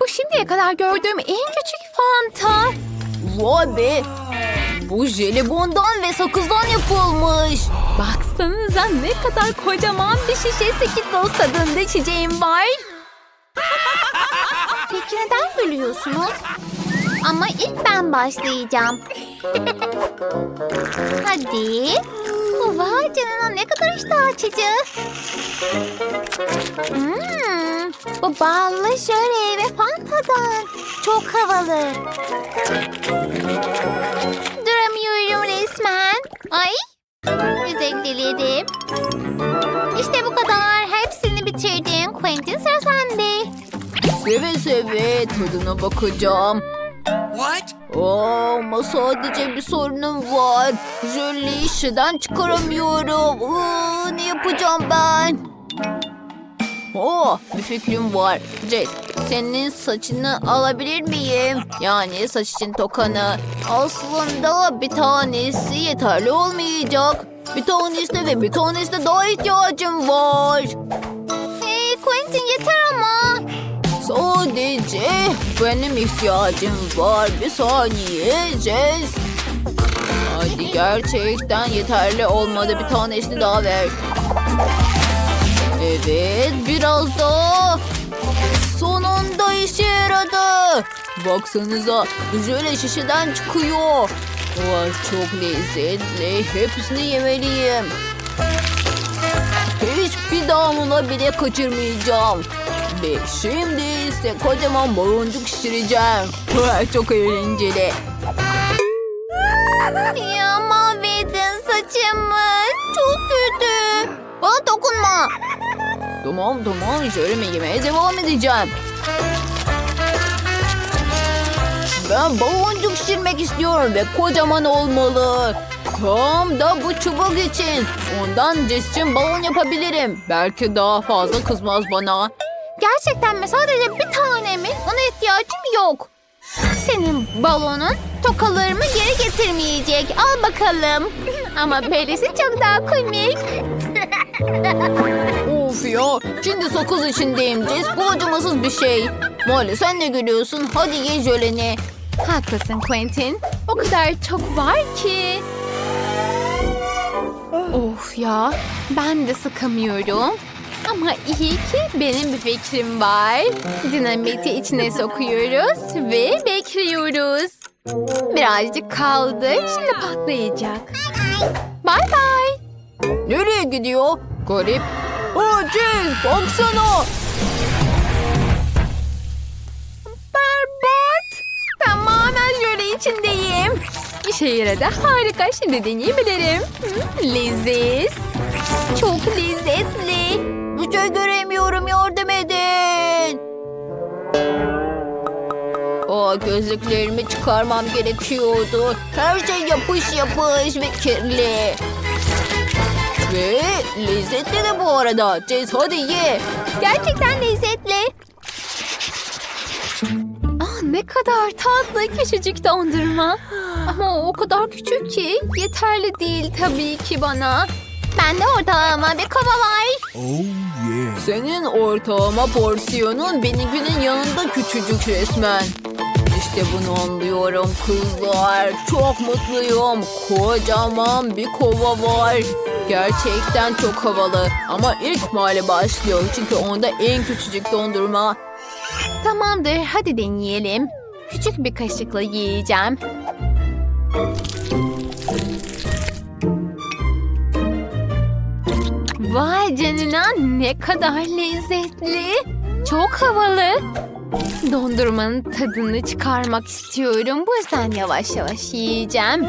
Bu şimdiye kadar gördüğüm en küçük fanta. Vay be. Bu jelibondan ve sakızdan yapılmış. Baksanıza ne kadar kocaman bir şişe Skittles tadında içeceğim var. Peki neden gülüyorsunuz? Ama ilk ben başlayacağım. Hadi. Vay canına ne kadar iştah açıcı. Hmm, bu ballı jöle ve fantadan. Çok havalı. Duramıyorum resmen. Ay. Özür dilerim. İşte bu kadar. Hepsini bitirdim. Quentin sıra sende. Seve seve tadına bakacağım. What? Aa, ama sadece bir sorunum var. Jöleyi şişeden çıkaramıyorum. Iı, ne yapacağım ben? Oh, bir fikrim var. Jess, senin saçını alabilir miyim? Yani saç için tokanı. Aslında bir tanesi yeterli olmayacak. Bir tanesine ve bir tanesine daha ihtiyacım var. Hey Quentin yeter ama. Sadece benim ihtiyacım var. Bir saniye Jess. Hadi gerçekten yeterli olmadı. Bir tanesini daha ver. Evet biraz daha. Sonunda işe yaradı. Baksanıza jöle şişeden çıkıyor. Vay çok lezzetli. Hepsini yemeliyim. Hiçbir damla bile kaçırmayacağım. Ve şimdi ise kocaman baloncuk şişireceğim. Vay, Çok eğlenceli. Ya mahvettin saçımı. Çok kötü. Bana dokunma. Tamam tamam şöyle yemeye devam edeceğim. Ben baloncuk şişirmek istiyorum ve kocaman olmalı. Tam da bu çubuk için. Ondan Jess için balon yapabilirim. Belki daha fazla kızmaz bana. Gerçekten mi? Sadece bir tane mi? Ona ihtiyacım yok. Senin balonun tokalarımı geri getirmeyecek. Al bakalım. Ama böylesi çok daha komik. Of ya. Şimdi sakız içindeyim Jess. Bu acımasız bir şey. Molly sen ne gülüyorsun? Hadi ye jöleni. Haklısın Quentin. O kadar çok var ki. Of ya ben de sıkamıyorum. Ama iyi ki benim bir fikrim var. Dinamiti içine sokuyoruz ve bekliyoruz. Birazcık kaldı. Şimdi patlayacak. Bye bye. Nereye gidiyor? Garip. Jess baksana. Berbat. Tamamen jöle içindeyim. İşe yaradı. Harika. Şimdi deneyebilirim. Hmm, leziz. Çok lezzetli. Bir şey göremiyorum yardım edin. Aa, gözlüklerimi çıkarmam gerekiyordu. Her şey yapış yapış ve kirli. Ve lezzetli de bu arada. Jess hadi ye. Gerçekten lezzetli. Ah ne kadar tatlı küçücük dondurma. Ama o kadar küçük ki yeterli değil tabii ki bana. Bende ortalama bir kova var. Oh yeah. Senin ortalama porsiyonun benimkinin yanında küçücük resmen. İşte bunu anlıyorum kızlar. Çok mutluyum. Kocaman bir kova var. Gerçekten çok havalı. Ama ilk mali başlıyor. Çünkü onda en küçücük dondurma. Tamamdır hadi deneyelim. Küçük bir kaşıkla yiyeceğim. Vay canına ne kadar lezzetli. Çok havalı. Dondurmanın tadını çıkarmak istiyorum. Bu yüzden yavaş yavaş yiyeceğim.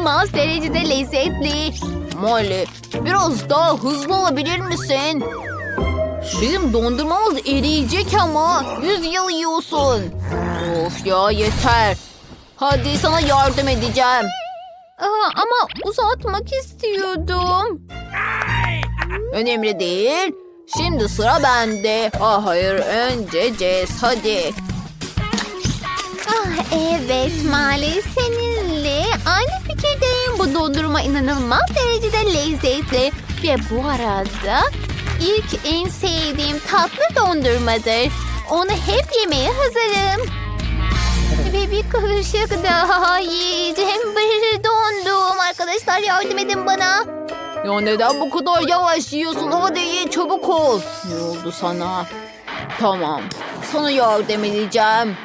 İnanılmaz derecede lezzetli. Molly biraz daha hızlı olabilir misin? Bizim dondurmamız eriyecek ama. Yüz yıl yiyorsun. Of ya yeter. Hadi sana yardım edeceğim. Aa, ama uzatmak istiyordum. Önemli değil. Şimdi sıra bende. Ah hayır önce Jess hadi. Ah evet Mali seninle aynı fikirdeyim. Bu dondurma inanılmaz derecede lezzetli. Ve bu arada ilk en sevdiğim tatlı dondurmadır. Onu hep yemeye hazırım. Ve bir kaşık daha yiyeceğim. Bir dondum. Arkadaşlar yardım edin bana. Ya neden bu kadar yavaş yiyorsun? Hadi ye çabuk ol. Ne oldu sana? Tamam. Sana yardım edeceğim.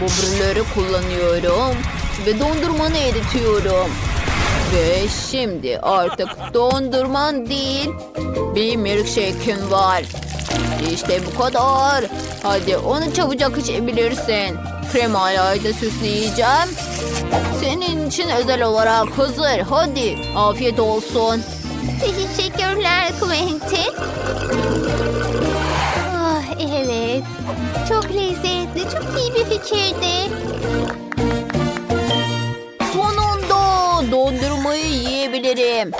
Bobruları kullanıyorum. Ve dondurmanı eritiyorum. Ve şimdi artık dondurman değil. Bir milkshake'in var. İşte bu kadar. Hadi onu çabucak içebilirsin. Kremayla da süsleyeceğim. Senin için özel olarak hazır. Hadi afiyet olsun. Teşekkürler Quentin. Ah evet. Çok lezzetli, çok iyi bir fikirdi. Dondurmayı yiyebilirim.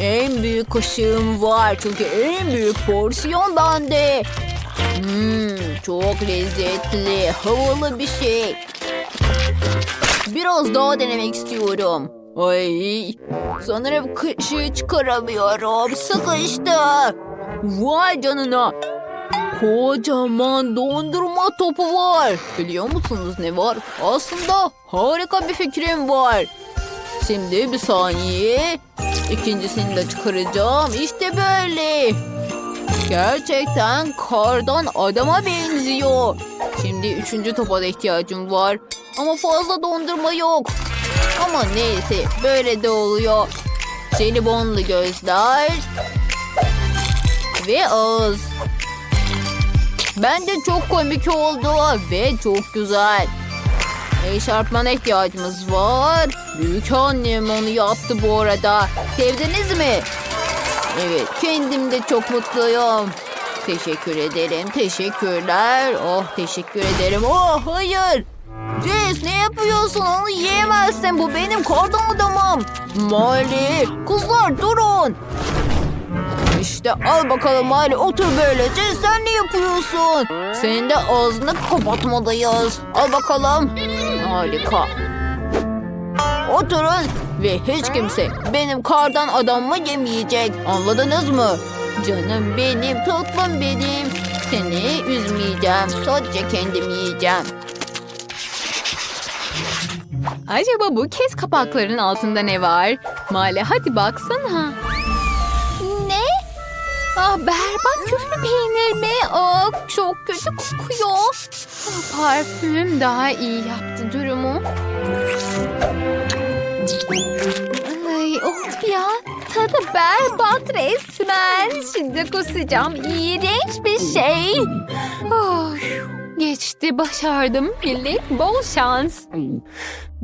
En büyük kaşığım var çünkü en büyük porsiyon bende. Hmm, çok lezzetli, havalı bir şey. Biraz daha denemek istiyorum. Ay, sanırım kaşığı çıkaramıyorum. Sıkıştı. Vay canına. Kocaman dondurma topu var. Biliyor musunuz ne var? Aslında harika bir fikrim var. Şimdi bir saniye. İkincisini de çıkaracağım. İşte böyle. Gerçekten kardan adama benziyor. Şimdi üçüncü topa da ihtiyacım var. Ama fazla dondurma yok. Ama neyse böyle de oluyor. Jelibonlu gözler. Ve ağız. Bence çok komik oldu ve çok güzel. Eşarpmana ihtiyacımız var. Büyük annem onu yaptı bu arada. Sevdiniz mi? Evet, kendim de çok mutluyum. Teşekkür ederim, teşekkürler. Oh, teşekkür ederim. Oh, hayır. Jess ne yapıyorsun? Onu yiyemezsin. Bu benim kardan adamım. Mali, kızlar durun. İşte al bakalım Mali otur böylece sen ne yapıyorsun? Senin de ağzını kapatmalıyız. Al bakalım. Harika. Oturun ve hiç kimse benim kardan adamımı yemeyecek. Anladınız mı? Canım benim, tatlım benim. Seni üzmeyeceğim. Sadece kendim yiyeceğim. Acaba bu kez kapakların altında ne var? Male hadi baksana. Ne? Ah berbat küflü peynir mi? Ah çok kötü kokuyor. Parfümüm daha iyi yaptı durumu. Ay of ya. Tadı berbat resmen. Şimdi kusacağım. İğrenç bir şey. Oh, geçti başardım millet. Bol şans.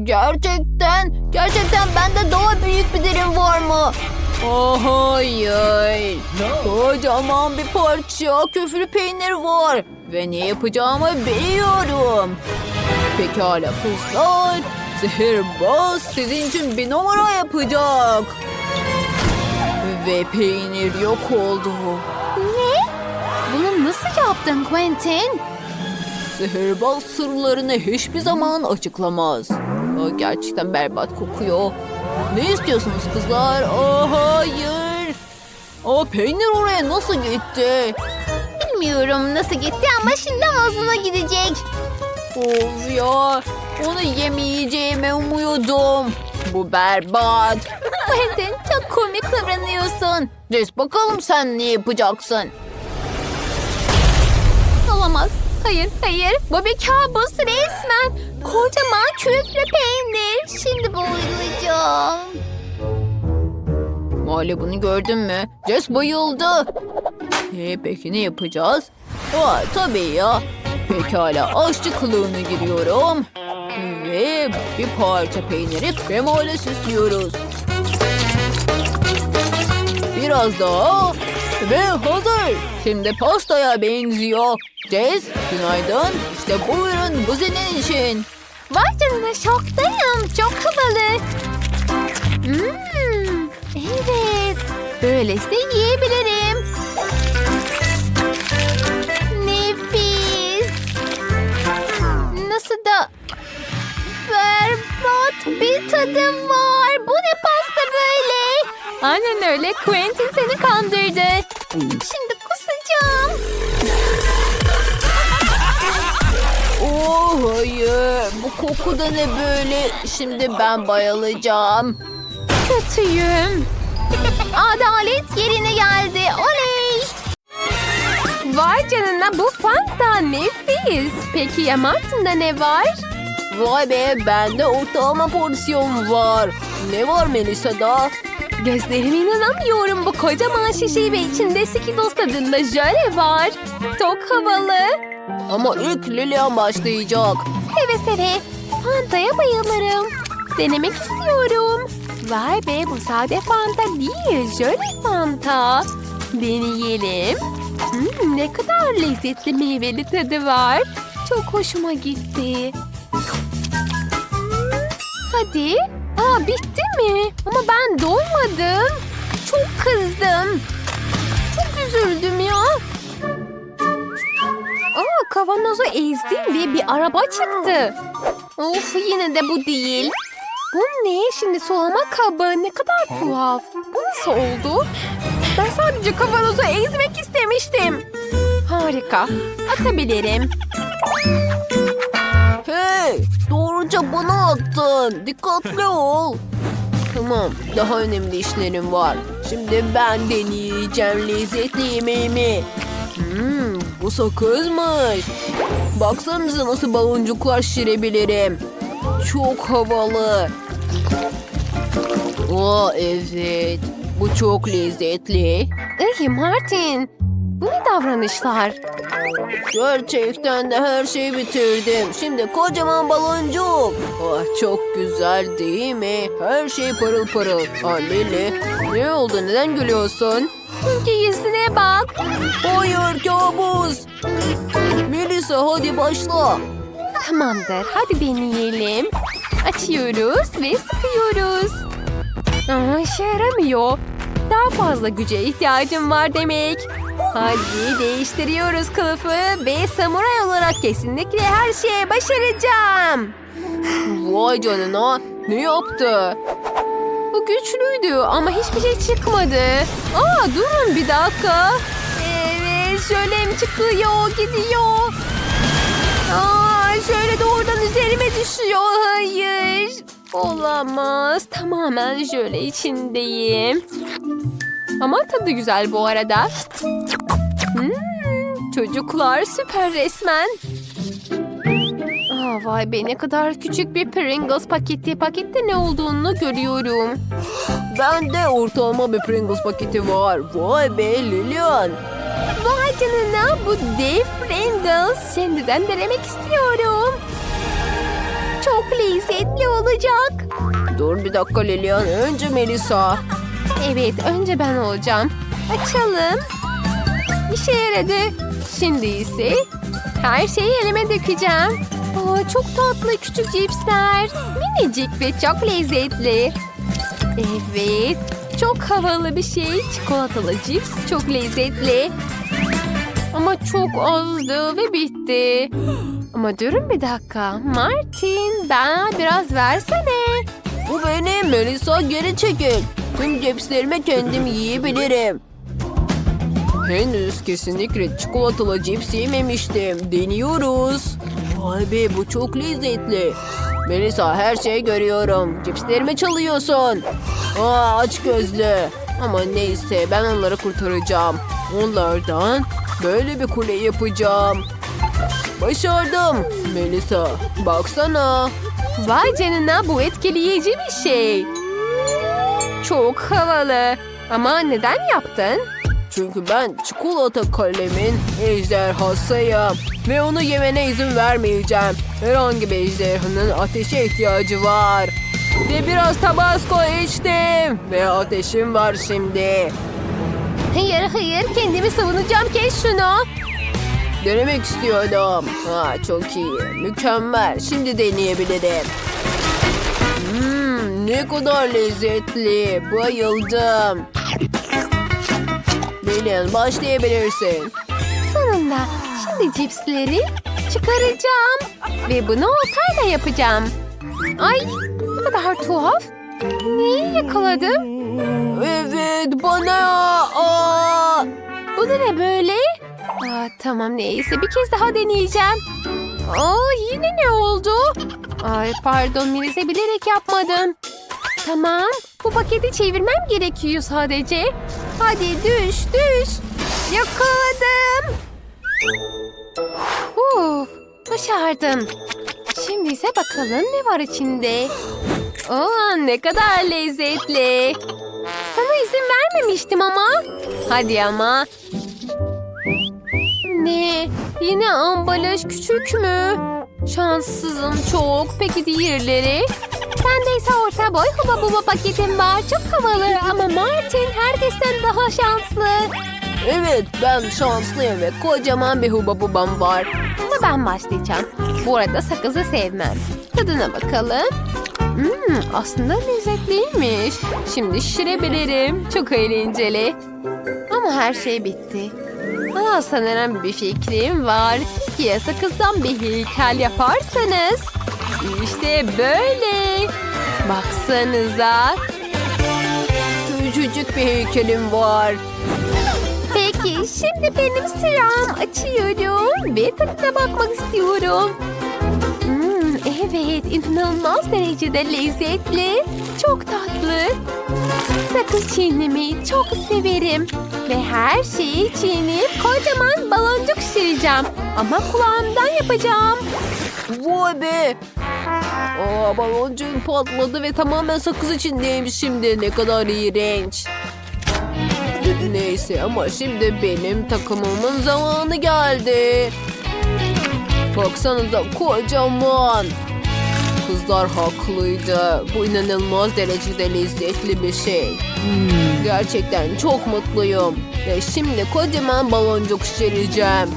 Gerçekten, gerçekten bende daha büyük bir dilim var mı? Oh hayır. Kocaman bir parça küflü peynir var. Ve ne yapacağımı biliyorum. Pekala kızlar. Sihirbaz sizin için bir numara yapacak. Ve peynir yok oldu. Bunu nasıl yaptın Quentin? Sihirbaz sırlarını hiçbir zaman açıklamaz. O gerçekten berbat kokuyor. Ne istiyorsunuz kızlar? Aa, hayır. O peynir oraya nasıl gitti? Bilmiyorum nasıl gitti ama şimdi ağzına gidecek. Of ya. Onu yemeyeceğimi umuyordum. Bu berbat. Quentin çok komik davranıyorsun. Jess bakalım sen ne yapacaksın? Olamaz. Hayır, hayır. Bu bir kabus resmen. Kocaman küflü Mali bunu gördün mü? Jess bayıldı. E, peki ne yapacağız? Aa, tabii ya. Pekala aşçı kılığına giriyorum. Ve bir parça peyniri krema ile süslüyoruz. Biraz daha. Ve hazır. Şimdi pastaya benziyor. Jess günaydın. İşte buyurun bu senin için. Vay canına şoktayım. Çok havalı. Hmm, evet. Böylesi yiyebilirim. Nefis. Nasıl da berbat bir tadı var. Bu ne pasta Aynen öyle. Quentin seni kandırdı. Şimdi kusacağım. Oh hayır. Bu koku da ne böyle? Şimdi ben bayılacağım. Kötüyüm. Adalet yerine geldi. Oley! Vay canına bu Fanta nefis. Peki ya Martin'de ne var? Vay be bende ortalama porsiyon var. Ne var Melisa'da? Gözlerime inanamıyorum. Bu kocaman şişe ve içinde Skittles tadında jöle var. Çok havalı. Ama ilk Lilian başlayacak. Seve seve. Fanta'ya bayılırım. Denemek istiyorum. Vay be bu sade Fanta değil. Jöle Fanta. Deneyelim. Hmm, ne kadar lezzetli meyveli tadı var. Çok hoşuma gitti. Hadi. Aa bitti mi? Ama ben doymadım. Çok kızdım. Çok üzüldüm ya. Aa kavanozu ezdim ve bir araba çıktı. Of yine de bu değil. Bu ne? Şimdi sulama kabı. Ne kadar tuhaf. Bu nasıl oldu? Ben sadece kavanozu ezmek istemiştim. Harika. Atabilirim. Hey doğruca bana attın. Dikkatli ol. Tamam daha önemli işlerim var. Şimdi ben deneyeceğim lezzetli yemeğimi. Hmm, bu sakızmış. Baksanıza nasıl baloncuklar şirebilirim. Çok havalı. Aa evet. Bu çok lezzetli. Ey Martin. Bu ne davranışlar? Gerçekten de her şeyi bitirdim. Şimdi kocaman baloncuk. Ah, çok güzel değil mi? Her şey parıl parıl. Ah Lili, ne oldu? Neden gülüyorsun? Çünkü yüzüne bak. Hayır kabus. Melisa hadi başla. Tamamdır. Hadi deneyelim. Açıyoruz ve sıkıyoruz. Aa, işe yaramıyor. Daha fazla güce ihtiyacım var demek. Hadi değiştiriyoruz kılıfı ve samuray olarak kesinlikle her şeyi başaracağım. Vay canına. Ne yaptı? Bu güçlüydü ama hiçbir şey çıkmadı. Aa durun bir dakika. Evet şöyle çıkıyor gidiyor. Aa doğrudan üzerime düşüyor. Hayır. Olamaz. Tamamen şöyle içindeyim. Ama tadı güzel bu arada. Hmm, çocuklar süper resmen. Aa, vay be ne kadar küçük bir Pringles paketi. Pakette ne olduğunu görüyorum. Bende ortalama bir Pringles paketi var. Vay be Lilian. Vay canına bu dev Pringles. Şimdiden denemek istiyorum. Çok lezzetli olacak. Dur bir dakika Lilian. Önce Melisa. Evet önce ben olacağım. Açalım. İşe yaradı. Şimdi ise her şeyi elime dökeceğim. Aa, çok tatlı küçük cipsler. Minicik ve çok lezzetli. Evet. Çok havalı bir şey. Çikolatalı cips çok lezzetli. Ama çok azdı ve bitti. Ama durun bir dakika. Martin bana biraz versene. Bu benim. Melisa geri çekil. Tüm cipslerimi kendim yiyebilirim. Henüz kesinlikle çikolatalı cips yememiştim. Deniyoruz. Vay bu çok lezzetli. Melisa her şeyi görüyorum. Cipslerimi çalıyorsun. Aa, aç gözlü. Ama neyse ben onları kurtaracağım. Onlardan böyle bir kule yapacağım. Başardım. Melisa baksana. Vay canına bu etkileyici bir şey. Çok havalı. Ama neden yaptın? Çünkü ben çikolata kalemin ejderhasıyım. Ve onu yemene izin vermeyeceğim. Herhangi bir ejderhanın ateşe ihtiyacı var. Ve biraz tabasco içtim. Ve ateşim var şimdi. Hayır hayır kendimi savunacağım kes şunu. Denemek istiyordum. Ha, çok iyi. Mükemmel. Şimdi deneyebilirim. Hmm, ne kadar lezzetli. Bayıldım. Lilian başlayabilirsin. Sonunda şimdi cipsleri çıkaracağım. Ve bunu oltayla yapacağım. Ay ne kadar tuhaf. Neyi yakaladım? Evet Evet bana. Aa. Bu da ne böyle? Aa, tamam neyse bir kez daha deneyeceğim. Aa, yine ne oldu? Ay pardon Melis'e bilerek yapmadım. Tamam bu paketi çevirmem gerekiyor sadece. Hadi düş düş. Yakaladım. Uf, başardım. Şimdi ise bakalım ne var içinde. Aa, ne kadar lezzetli. Sana izin vermemiştim ama. Hadi ama. Ne? Yine ambalaj küçük mü? Şanssızım çok. Peki diğerleri? Bende ise orta boy huba buba paketim var. Çok havalı ama Martin herkesten daha şanslı. Evet ben şanslıyım ve kocaman bir huba bubam var. Ama ben başlayacağım. Bu arada sakızı sevmem. Tadına bakalım. Hmm, aslında lezzetliymiş. Şimdi şişirebilirim. Çok eğlenceli. Ama her şey bitti. Aa, sanırım bir fikrim var. Ya sakızdan bir heykel yaparsanız. İşte böyle. Baksanıza. Küçücük bir heykelim var. Peki şimdi benim sıram. Açıyorum ve tadına bakmak istiyorum. Hmm, evet inanılmaz derecede lezzetli. Çok tatlı. Sakız çiğnemeyi çok severim. Ve her şeyi çiğneyip kocaman baloncuk şişireceğim. Ama kulağımdan yapacağım. Vay be. Aa, baloncuğum patladı ve tamamen sakız içindeymiş şimdi. Ne kadar iğrenç. Neyse ama şimdi benim takımımın zamanı geldi. Baksanıza kocaman. Kızlar haklıydı. Bu inanılmaz derecede lezzetli bir şey. Gerçekten çok mutluyum. Ve şimdi kocaman baloncuk şişireceğim.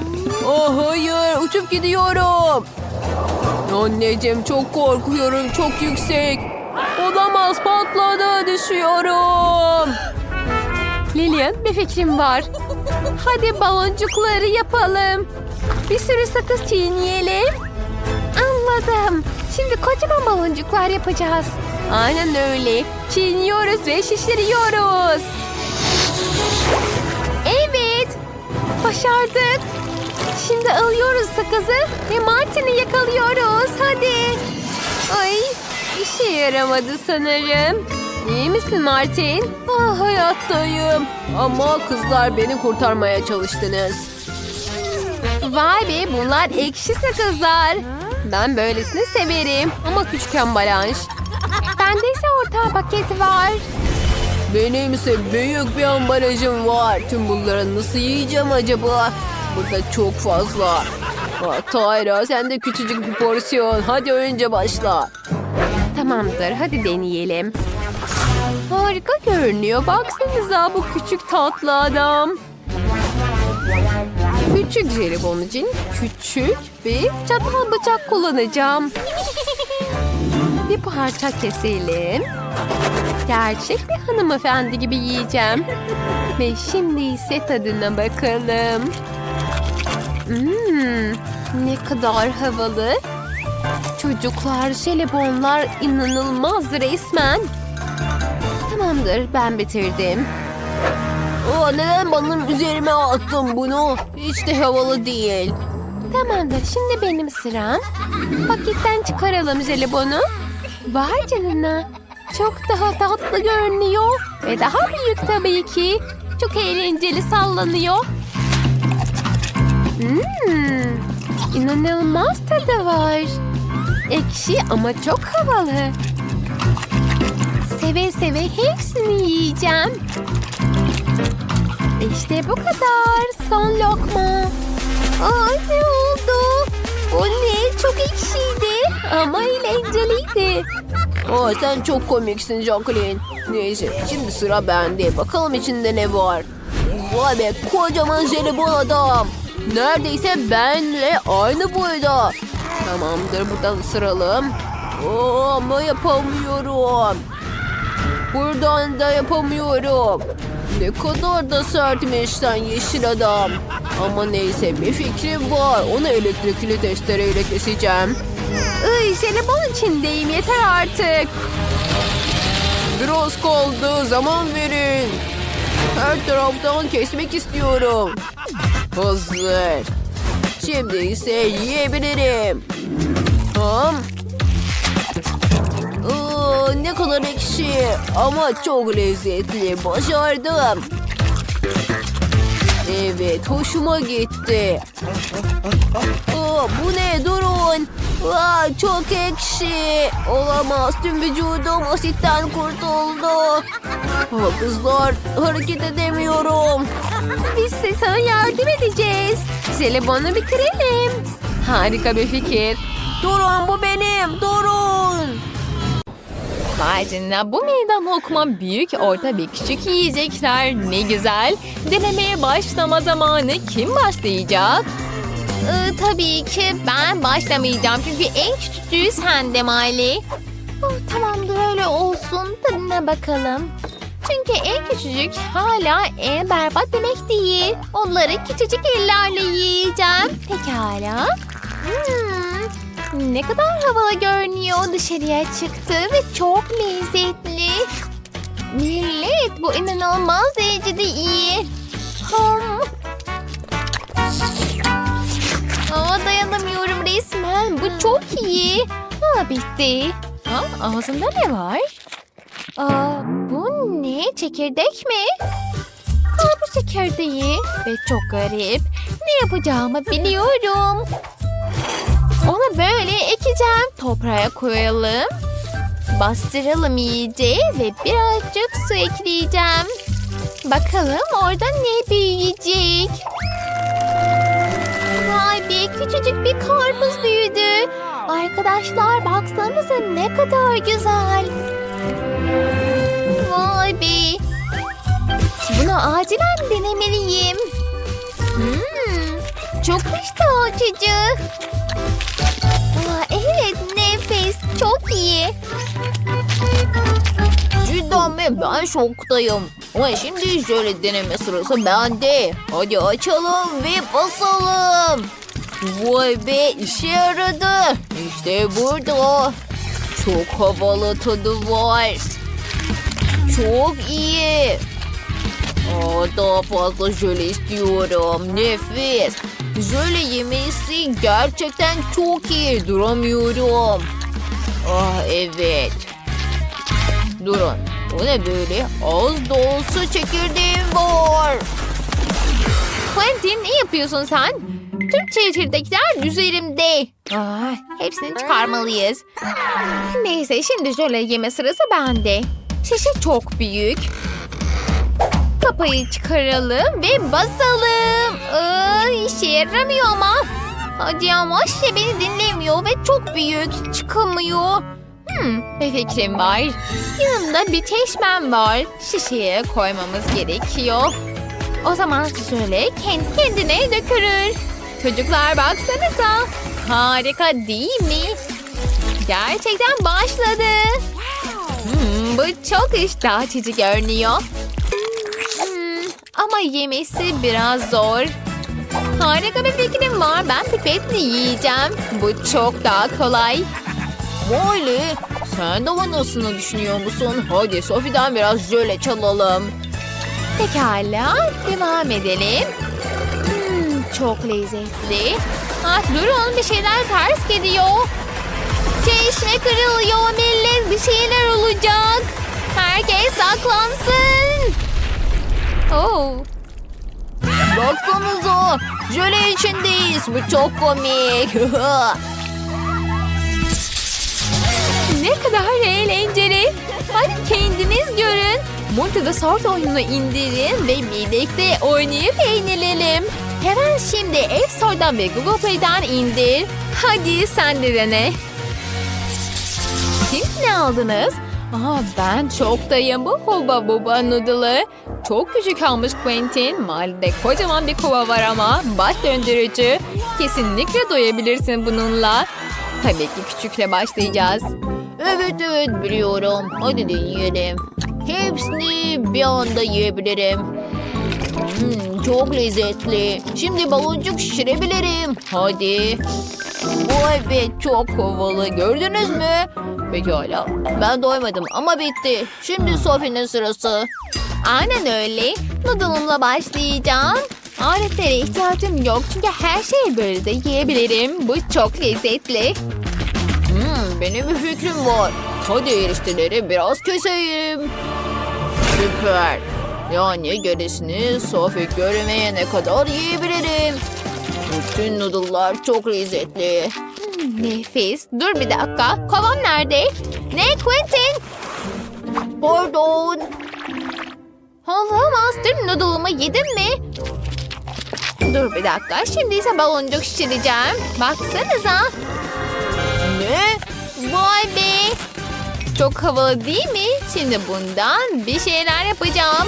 Oh hayır uçup gidiyorum. Anneciğim çok korkuyorum çok yüksek. Olamaz patladı düşüyorum. Lilian bir fikrim var. Hadi baloncukları yapalım. Bir sürü sakız çiğneyelim. Anladım. Şimdi kocaman baloncuklar yapacağız. Aynen öyle. Çiğniyoruz ve şişiriyoruz. Evet. Başardık. Şimdi alıyoruz sakızı ve Martin'i yakalıyoruz. Hadi. Ay işe yaramadı sanırım. İyi misin Martin? Ah hayattayım. Ama kızlar beni kurtarmaya çalıştınız. Vay be bunlar ekşi sakızlar. Ben böylesini severim ama küçük ambalaj. Bende ise orta paket var. Benim ise büyük bir ambalajım var. Tüm bunları nasıl yiyeceğim acaba? Burada çok fazla. Aa, Tayra sen de küçücük bir porsiyon. Hadi önce başla. Tamamdır hadi deneyelim. Harika görünüyor. Baksanıza bu küçük tatlı adam. Küçük jelibon için küçük bir çatal bıçak kullanacağım. Bir parça keselim. Gerçek bir hanımefendi gibi yiyeceğim. Ve şimdi ise tadına bakalım. Hmm, ne kadar havalı. Çocuklar, jelibonlar inanılmaz resmen. Tamamdır, ben bitirdim. Aa, neden benim üzerime attın bunu? Hiç de havalı değil. Tamamdır, şimdi benim sıram. Paketten çıkaralım jelibonu. Vay canına. Çok daha tatlı görünüyor. Ve daha büyük tabii ki. Çok eğlenceli sallanıyor. Hmm, inanılmaz tadı var. Ekşi ama çok havalı. Seve seve hepsini yiyeceğim. İşte bu kadar. Son lokma. Aa ne oldu? O ne? Çok ekşiydi ama eğlenceliydi. Aa, sen çok komiksin Jacqueline. Neyse şimdi sıra bende. Bakalım içinde ne var. Vay be kocaman jelibon adam. Neredeyse benle aynı boyda. Tamamdır buradan ısıralım. Oo, ama yapamıyorum. Buradan da yapamıyorum. Ne kadar da sertmiş sen yeşil adam. Ama neyse bir fikrim var. Onu elektrikli testereyle keseceğim. Iy jelibon içindeyim yeter artık. Biraz kaldı zaman verin. Her taraftan kesmek istiyorum. Hazır. Şimdi ise yiyebilirim. Ham. Kadar ekşi ama çok lezzetli. Başardım. Evet, hoşuma gitti. Aa, bu ne? Durun. Aa, çok ekşi. Olamaz. Tüm vücudum asitten kurtuldu. Aa, kızlar, hareket edemiyorum. Biz de sana yardım edeceğiz. Jelibonu bitirelim. Harika bir fikir. Durun, bu benim. Durun. Vay bu meydan okuma büyük orta bir küçük yiyecekler ne güzel. Denemeye başlama zamanı kim başlayacak? Ee, tabii ki ben başlamayacağım çünkü en küçüğü sende Mali. Oh, tamamdır öyle olsun tadına bakalım. Çünkü en küçücük hala en berbat demek değil. Onları küçücük ellerle yiyeceğim. Pekala. Hmm, ne kadar havalı görünüyor dışarıya çıktı ve çok lezzetli. Millet bu inanılmaz derecede iyi. Aa, dayanamıyorum resmen. Bu çok iyi. Aa, bitti. Ha, ağzında ne var? Aa, bu ne? Çekirdek mi? Karpuz çekirdeği ve çok garip. Ne yapacağımı biliyorum. Onu böyle ekeceğim. Toprağa koyalım. Bastıralım iyice ve birazcık su ekleyeceğim. Bakalım orada ne büyüyecek. Vay be küçücük bir karpuz büyüdü. Arkadaşlar baksanıza ne kadar güzel. Vay be. Bunu acilen denemeliyim. Hmm, çok iştah açıcı. İyi. Cidden mi? Ben şoktayım. Ama şimdi şöyle deneme sırası bende. Hadi açalım ve basalım. Vay be işe yaradı. İşte burada. Çok havalı tadı var. Çok iyi. Aa, daha fazla jöle istiyorum. Nefis. Jöle yemesi gerçekten çok iyi. Duramıyorum. Ah evet. Durun. Bu ne böyle? Az da olsa çekirdeğim var. Quentin ne yapıyorsun sen? Tüm çekirdekler üzerimde. Aa, hepsini çıkarmalıyız. Neyse şimdi şöyle yeme sırası bende. Şişe çok büyük. Kapayı çıkaralım ve basalım. Aa, işe yaramıyor ama. Hadi ama şişe beni dinlemiyor ve çok büyük. Çıkamıyor. Hmm, bir fikrim var. Yanımda bir çeşmem var. Şişeye koymamız gerekiyor. O zaman şöyle kendi kendine dökülür. Çocuklar baksanıza. Harika değil mi? Gerçekten başladı. Hmm, bu çok iştah görünüyor. Hmm, ama yemesi biraz zor. Harika bir fikrim var. Ben pipetle yiyeceğim. Bu çok daha kolay. Molly sen de vanasını düşünüyor musun? Hadi Sophie'den biraz jöle çalalım. Pekala, devam edelim. Hmm, çok lezzetli. Ah, durun bir şeyler ters gidiyor. Çeşme kırılıyor millet bir şeyler olacak. Herkes saklansın. Oh, Baksanıza jöle içindeyiz. Bu çok komik. ne kadar eğlenceli. Hadi kendiniz görün. Multida Sort oyununu indirin ve birlikte oynayıp eğlenelim. Hemen şimdi App Store'dan ve Google Play'den indir. Hadi sen de dene. Siz ne aldınız? Aa, ben çoktayım bu Huba Buba Noodle'ı. Çok küçük almış Quentin. Mahallede kocaman bir kova var ama baş döndürücü. Kesinlikle doyabilirsin bununla. Tabii ki küçükle başlayacağız. evet evet biliyorum. Hadi deneyelim. Hepsini bir anda yiyebilirim. Hmm, çok lezzetli. Şimdi baloncuk şişirebilirim. Hadi. Vay be çok havalı. Gördünüz mü? Pekala. Ben doymadım ama bitti. Şimdi Sophie'nin sırası. Aynen öyle. Noodle'ımla başlayacağım. Aletlere ihtiyacım yok çünkü her şeyi böyle de yiyebilirim. Bu çok lezzetli. Hmm, benim bir fikrim var. Hadi erişteleri biraz keseyim. Süper. Yani gerisini Sofi görmeyene kadar yiyebilirim. Bütün noodle'lar çok lezzetli. Nefis. Dur bir dakika. Kovam nerede? Ne Quentin? Pardon. Olamaz. Tüm noodle'ımı yedin mi? Dur bir dakika. Şimdi ise baloncuk şişireceğim. Baksanıza. Ne? Vay be. Çok havalı değil mi? Şimdi bundan bir şeyler yapacağım.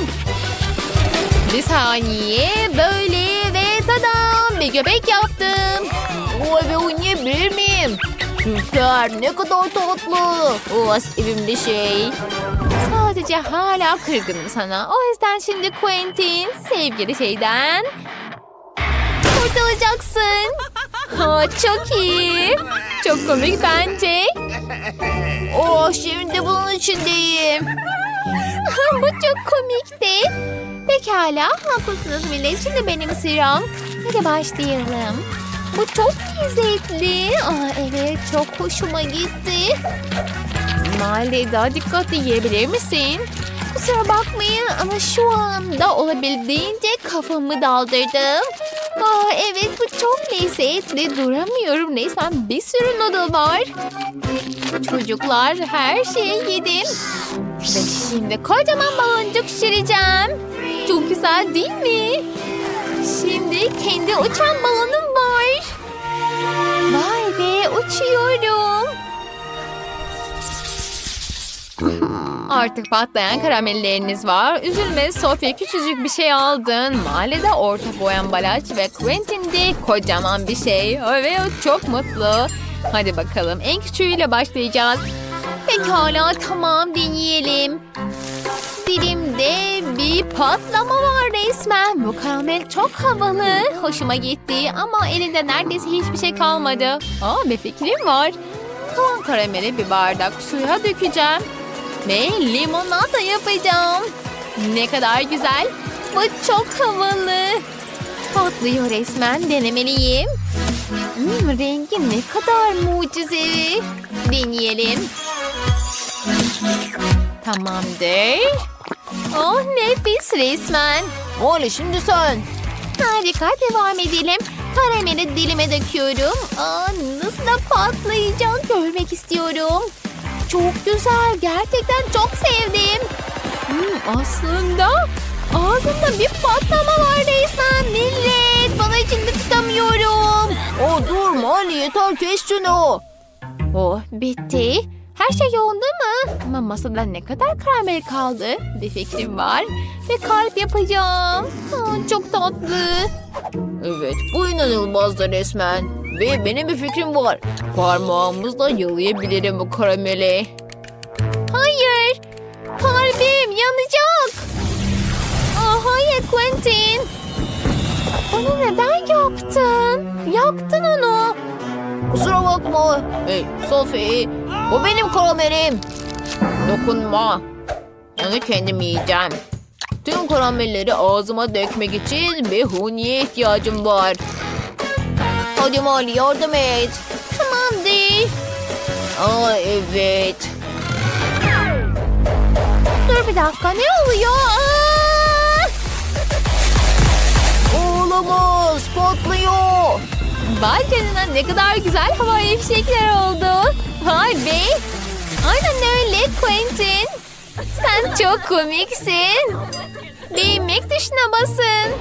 Bir saniye. Böyle ve tadam. Bir göbek yaptım. Vay be oynayabilir miyim? Süper. Ne kadar tatlı. O sevimli şey. Sadece hala kırgınım sana. O yüzden şimdi Quentin sevgili şeyden kurtulacaksın. Ha, çok iyi. Çok komik bence. Oh şimdi bunun içindeyim. Bu çok komikti. Pekala haklısınız millet. Şimdi benim sıram. Hadi başlayalım. Bu çok lezzetli. Aa, evet çok hoşuma gitti. Mali daha dikkatli yiyebilir misin? Kusura bakmayın ama şu anda olabildiğince kafamı daldırdım. Aa, evet bu çok lezzetli. Duramıyorum resmen bir sürü noodle var. Çocuklar her şeyi yedim. Ve şimdi kocaman baloncuk şişireceğim. Çok güzel değil mi? Şimdi kendi uçan balonum var. Vay be uçuyorum. Artık patlayan karamelleriniz var. Üzülme Sofya küçücük bir şey aldın. Mahallede orta boy ambalaj ve Quentin de kocaman bir şey. Ve çok mutlu. Hadi bakalım en küçüğüyle başlayacağız. Pekala tamam deneyelim. Dilimde bir patlama var resmen. Bu karamel çok havalı. Hoşuma gitti ama elinde neredeyse hiçbir şey kalmadı. Aa bir fikrim var. Kalan karameli bir bardak suya dökeceğim. Ve limonata yapacağım. Ne kadar güzel. Bu çok havalı. Patlıyor resmen denemeliyim. Hmm, rengi ne kadar mucizevi. Deneyelim. Tamamdır. Oh nefis resmen. Molly şimdi sen. Harika devam edelim. Karameli dilime döküyorum. Aa, nasıl da patlayacak görmek istiyorum. Çok güzel. Gerçekten çok sevdim. Hmm, aslında ağzımda bir patlama var resmen. Millet bana içinde tutamıyorum. Oh dur Molly yeter kes şunu. Oh bitti. Her şey yolunda mı? Ama masada ne kadar karamel kaldı? Bir fikrim var. Ve kalp yapacağım. Aa, çok tatlı. Evet bu inanılmazdı resmen. Ve benim bir fikrim var. Parmağımızla yalayabilirim bu karameli. Hayır. Kalbim yanacak. Aa, hayır Quentin. Onu neden yaptın? Yaktın onu. Kusura bakma. Hey Sophie bu benim karamelim. Dokunma. Onu kendim yiyeceğim. Tüm karamelleri ağzıma dökmek için bir huniye ihtiyacım var. Hadi Molly yardım et. Tamamdır. Aa evet. Dur bir dakika ne oluyor? Aa! Olamaz patlıyor. Vay ne kadar güzel havai fişekler oldu. Vay be. Aynen öyle Quentin. Sen çok komiksin. Beğenmek tuşuna basın.